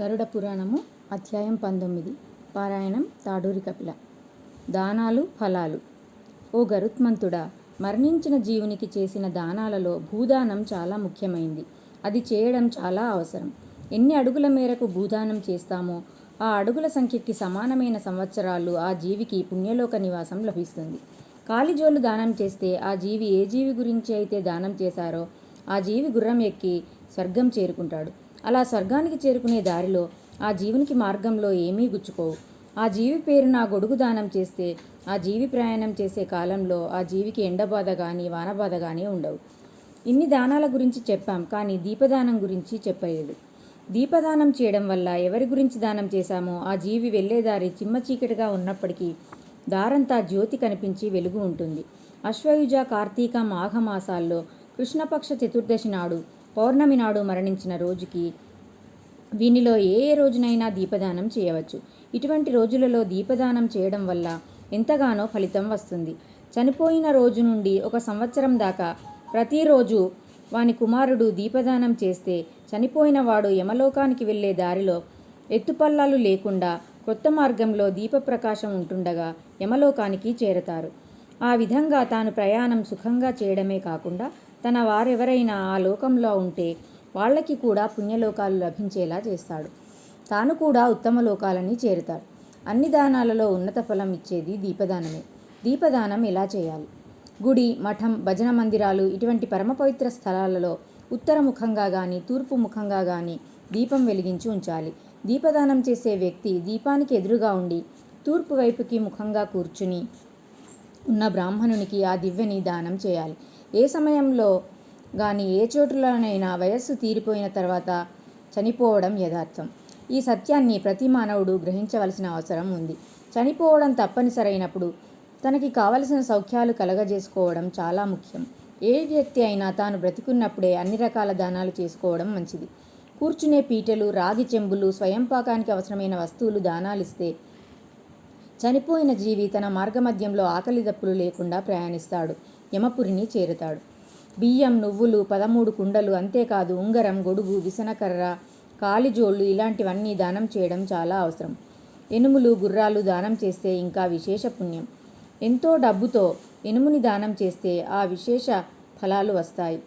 గరుడ పురాణము అధ్యాయం పంతొమ్మిది. పారాయణం తాడూరి కపిల. దానాలు ఫలాలు. ఓ గరుత్మంతుడా మరణించిన జీవునికి చేసిన దానాలలో భూదానం చాలా ముఖ్యమైంది. అది చేయడం చాలా అవసరం. ఎన్ని అడుగుల మేరకు భూదానం చేస్తామో ఆ అడుగుల సంఖ్యకి సమానమైన సంవత్సరాలు ఆ జీవికి పుణ్యలోక నివాసం లభిస్తుంది. కాలిజోలు దానం చేస్తే ఆ జీవి ఏ జీవి గురించి అయితే దానం చేశారో ఆ జీవి గుర్రం ఎక్కి స్వర్గం చేరుకుంటాడు. అలా స్వర్గానికి చేరుకునే దారిలో ఆ జీవునికి మార్గంలో ఏమీ గుచ్చుకోవు. ఆ జీవి పేరు నా గొడుగు దానం చేస్తే ఆ జీవి ప్రయాణం చేసే కాలంలో ఆ జీవికి ఎండబాధ కానీ వానబాధ కానీ ఉండవు. ఇన్ని దానాల గురించి చెప్పాం కానీ దీపదానం గురించి చెప్పలేదు. దీపదానం చేయడం వల్ల ఎవరి గురించి దానం చేశామో ఆ జీవి వెళ్ళేదారి చిమ్మ చీకటిగా ఉన్నప్పటికీ దారంతా జ్యోతి కనిపించి వెలుగు ఉంటుంది. అశ్వయుజ కార్తీక మాఘమాసాల్లో కృష్ణపక్ష చతుర్దశి నాడు పౌర్ణమి నాడు మరణించిన రోజుకి వీనిలో ఏ ఏ రోజునైనా దీపదానం చేయవచ్చు. ఇటువంటి రోజులలో దీపదానం చేయడం వల్ల ఎంతగానో ఫలితం వస్తుంది. చనిపోయిన రోజు నుండి ఒక సంవత్సరం దాకా ప్రతిరోజు వాని కుమారుడు దీపదానం చేస్తే చనిపోయిన వాడు యమలోకానికి వెళ్ళే దారిలో ఎత్తుపల్లాలు లేకుండా కొత్త మార్గంలో దీపప్రకాశం ఉంటుండగా యమలోకానికి చేరతారు. ఆ విధంగా తాను ప్రయాణం సుఖంగా చేయడమే కాకుండా తన వారెవరైనా ఆ లోకంలో ఉంటే వాళ్ళకి కూడా పుణ్యలోకాలు లభించేలా చేస్తాడు. తాను కూడా ఉత్తమ లోకాలని చేరుతాడు. అన్ని దానాలలో ఉన్నత ఫలం ఇచ్చేది దీపదానమే. దీపదానం ఎలా చేయాలి? గుడి మఠం భజన మందిరాలు ఇటువంటి పరమపవిత్ర స్థలాలలో ఉత్తర ముఖంగా కానీ తూర్పు ముఖంగా కానీ దీపం వెలిగించి ఉంచాలి. దీపదానం చేసే వ్యక్తి దీపానికి ఎదురుగా ఉండి తూర్పు వైపుకి ముఖంగా కూర్చుని ఉన్న బ్రాహ్మణునికి ఆ దివ్యని దానం చేయాలి. ఏ సమయంలో కానీ ఏ చోటులోనైనా వయస్సు తీరిపోయిన తర్వాత చనిపోవడం యథార్థం. ఈ సత్యాన్ని ప్రతి మానవుడు గ్రహించవలసిన అవసరం ఉంది. చనిపోవడం తప్పనిసరైనప్పుడు తనకి కావలసిన సౌఖ్యాలు కలగజేసుకోవడం చాలా ముఖ్యం. ఏ వ్యక్తి అయినా తాను బ్రతికున్నప్పుడే అన్ని రకాల దానాలు చేసుకోవడం మంచిది. కూర్చునే పీటలు రాగి చెంబులు స్వయంపాకానికి అవసరమైన వస్తువులు దానాలిస్తే చనిపోయిన జీవి తన మార్గమధ్యంలో ఆకలి దప్పులు లేకుండా ప్రయాణిస్తాడు. యమపురిని చేరుతాడు. బియ్యం నువ్వులు పదమూడు కుండలు అంతేకాదు ఉంగరం గొడుగు విసనకర్ర కాలిజోళ్ళు ఇలాంటివన్నీ దానం చేయడం చాలా అవసరం. ఎనుములు గుర్రాలు దానం చేస్తే ఇంకా విశేష పుణ్యం. ఎంతో డబ్బుతో ఎనుముని దానం చేస్తే ఆ విశేష ఫలాలు వస్తాయి.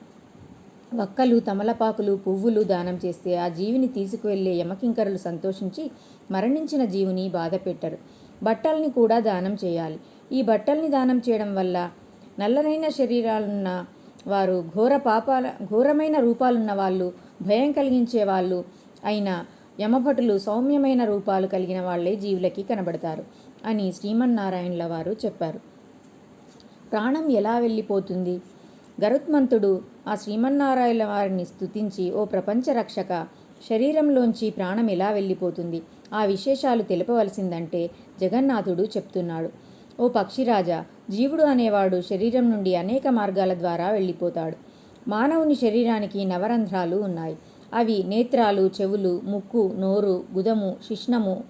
వక్కలు తమలపాకులు పువ్వులు దానం చేస్తే ఆ జీవిని తీసుకువెళ్ళే యమకింకరులు సంతోషించి మరణించిన జీవుని బాధపెట్టరు బట్టల్ని కూడా దానం చేయాలి. ఈ బట్టల్ని దానం చేయడం వల్ల నల్లనైన శరీరాలున్న వారు ఘోర పాపాల ఘోరమైన రూపాలున్న వాళ్ళు భయం కలిగించే వాళ్ళు అయిన యమభటులు సౌమ్యమైన రూపాలు కలిగిన వాళ్ళే జీవులకి కనబడతారు అని శ్రీమన్నారాయణుల వారు చెప్పారు. ప్రాణం ఎలా వెళ్ళిపోతుంది? గరుత్మంతుడు ఆ శ్రీమన్నారాయణ వారిని స్తుతించి ఓ ప్రపంచ రక్షక శరీరంలోంచి ప్రాణం ఎలా వెళ్ళిపోతుంది? ఆ విశేషాలు తెలపవలసిందంటే జగన్నాథుడు చెప్తున్నాడు. ఓ పక్షిరాజా జీవుడు అనేవాడు శరీరం నుండి అనేక మార్గాల ద్వారా వెళ్ళిపోతాడు. మానవుని శరీరానికి నవరంధ్రాలు ఉన్నాయి. అవి నేత్రాలు చెవులు ముక్కు నోరు గుదము శిష్ణము.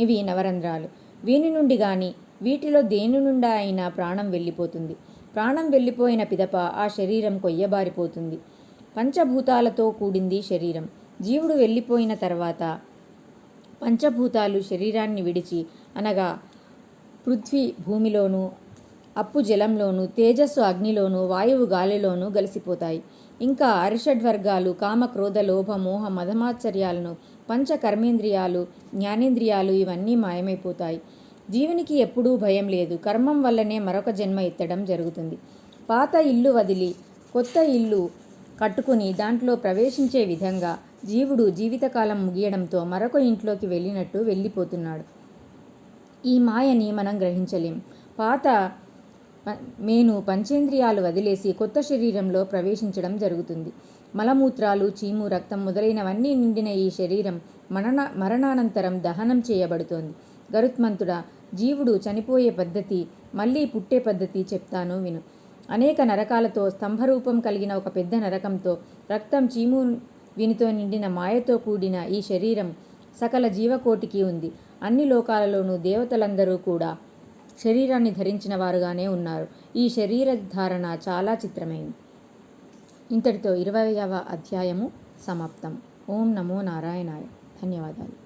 ఇవి నవరంధ్రాలు. వీని నుండి కానీ వీటిలో దేని నుండా అయినా ప్రాణం వెళ్ళిపోతుంది. ప్రాణం వెళ్ళిపోయిన పిదప ఆ శరీరం కొయ్యబారిపోతుంది. పంచభూతాలతో కూడింది శరీరం. జీవుడు వెళ్ళిపోయిన తర్వాత పంచభూతాలు శరీరాన్ని విడిచి అనగా పృథ్వీ భూమిలోను అప్పు జలంలోనూ తేజస్సు అగ్నిలోనూ వాయువు గాలిలోనూ గలిసిపోతాయి. ఇంకా అరిషడ్వర్గాలు కామ క్రోధ లోభ మోహ మధమాచర్యాలను పంచకర్మేంద్రియాలు జ్ఞానేంద్రియాలు ఇవన్నీ మాయమైపోతాయి. జీవునికి ఎప్పుడూ భయం లేదు. కర్మం వల్లనే మరొక జన్మ ఎత్తడం జరుగుతుంది. పాత ఇల్లు వదిలి కొత్త ఇల్లు కట్టుకుని దాంట్లో ప్రవేశించే విధంగా జీవుడు జీవితకాలం ముగియడంతో మరొక ఇంట్లోకి వెళ్ళినట్టు వెళ్ళిపోతున్నాడు. ఈ మాయని మనం గ్రహించలేం. పాత మేను పంచేంద్రియాలు వదిలేసి కొత్త శరీరంలో ప్రవేశించడం జరుగుతుంది. మలమూత్రాలు చీము రక్తం మొదలైనవన్నీ నిండిన ఈ శరీరం మరణ మరణానంతరం దహనం చేయబడుతోంది. గరుత్మంతుడా జీవుడు చనిపోయే పద్ధతి మళ్ళీ పుట్టే పద్ధతి చెప్తాను విను. అనేక నరకాలతో స్తంభరూపం కలిగిన ఒక పెద్ద నరకంతో రక్తం చీము వినితో నిండిన మాయతో కూడిన ఈ శరీరం సకల జీవకోటికి ఉంది. అన్ని లోకాలలోనూ దేవతలందరూ కూడా శరీరాన్ని ధరించిన వారుగానే ఉన్నారు. ఈ శరీర ధారణ చాలా చిత్రమైంది. ఇంతటితో ఇరవైవ అధ్యాయము సమాప్తం. ఓం నమో నారాయణాయ. ధన్యవాదాలు.